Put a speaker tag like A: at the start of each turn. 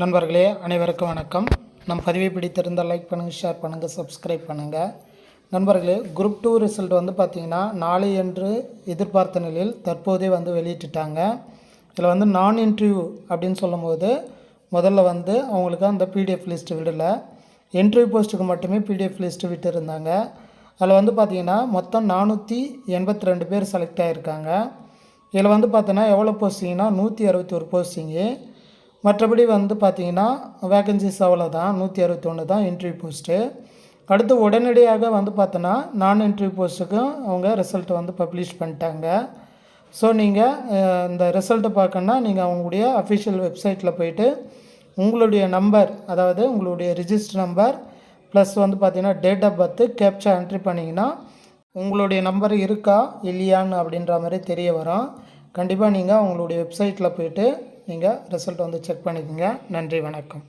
A: நண்பர்களே அனைவருக்கும் வணக்கம். நம் பதிவை பிடித்திருந்தால் லைக் பண்ணுங்கள் ஷேர் பண்ணுங்கள் சப்ஸ்கிரைப் பண்ணுங்கள் நண்பர்களே குரூப் டூ ரிசல்ட் வந்து பார்த்திங்கன்னா நாளை என்று எதிர்பார்த்த நிலையில் தற்போதே வந்து வெளியிட்டுட்டாங்க. இதில் வந்து நான் இன்டர்வியூ அப்படின்னு சொல்லும்போது முதல்ல வந்து அவங்களுக்கு அந்த பிடிஎஃப் லிஸ்ட் விடலை. இன்டர்வியூ போஸ்ட்டுக்கு மட்டுமே பிடிஎஃப் லிஸ்ட்டு விட்டுருந்தாங்க. அதில் வந்து பார்த்திங்கன்னா மொத்தம் நானூற்றி எண்பத்தி ரெண்டு பேர் செலக்ட் ஆகியிருக்காங்க இதில் வந்து பார்த்தோன்னா எவ்வளோ போஸ்டிங்கன்னா நூற்றி அறுபத்தி ஒரு போஸ்டிங்கு மற்றபடி வந்து பார்த்திங்கன்னா வேகன்சிஸ் அவ்வளோதான் நூற்றி அறுபத்தொன்று தான் இன்டர்வியூ போஸ்ட்டு அடுத்து உடனடியாக வந்து பார்த்தோன்னா நான் இன்டர்வியூ போஸ்ட்டுக்கும் அவங்க ரிசல்ட்டை வந்து பப்ளிஷ் பண்ணிட்டாங்க. ஸோ நீங்கள் இந்த ரிசல்ட்டை பார்க்கணுன்னா நீங்கள் அவங்களுடைய அஃபிஷியல் வெப்சைட்டில் போயிட்டு உங்களுடைய நம்பர் அதாவது உங்களுடைய ரிஜிஸ்டர் நம்பர் ப்ளஸ் வந்து பார்த்திங்கன்னா date of birth captcha entry பண்ணிங்கன்னா உங்களுடைய நம்பர் இருக்கா இல்லையான்னு அப்படின்ற மாதிரி தெரிய வரும். கண்டிப்பாக நீங்கள் உங்களுடைய வெப்சைட்டில் போயிட்டு நீங்கள் ரிசல்ட் வந்து செக் பண்ணிக்கோங்க. நன்றி வணக்கம்.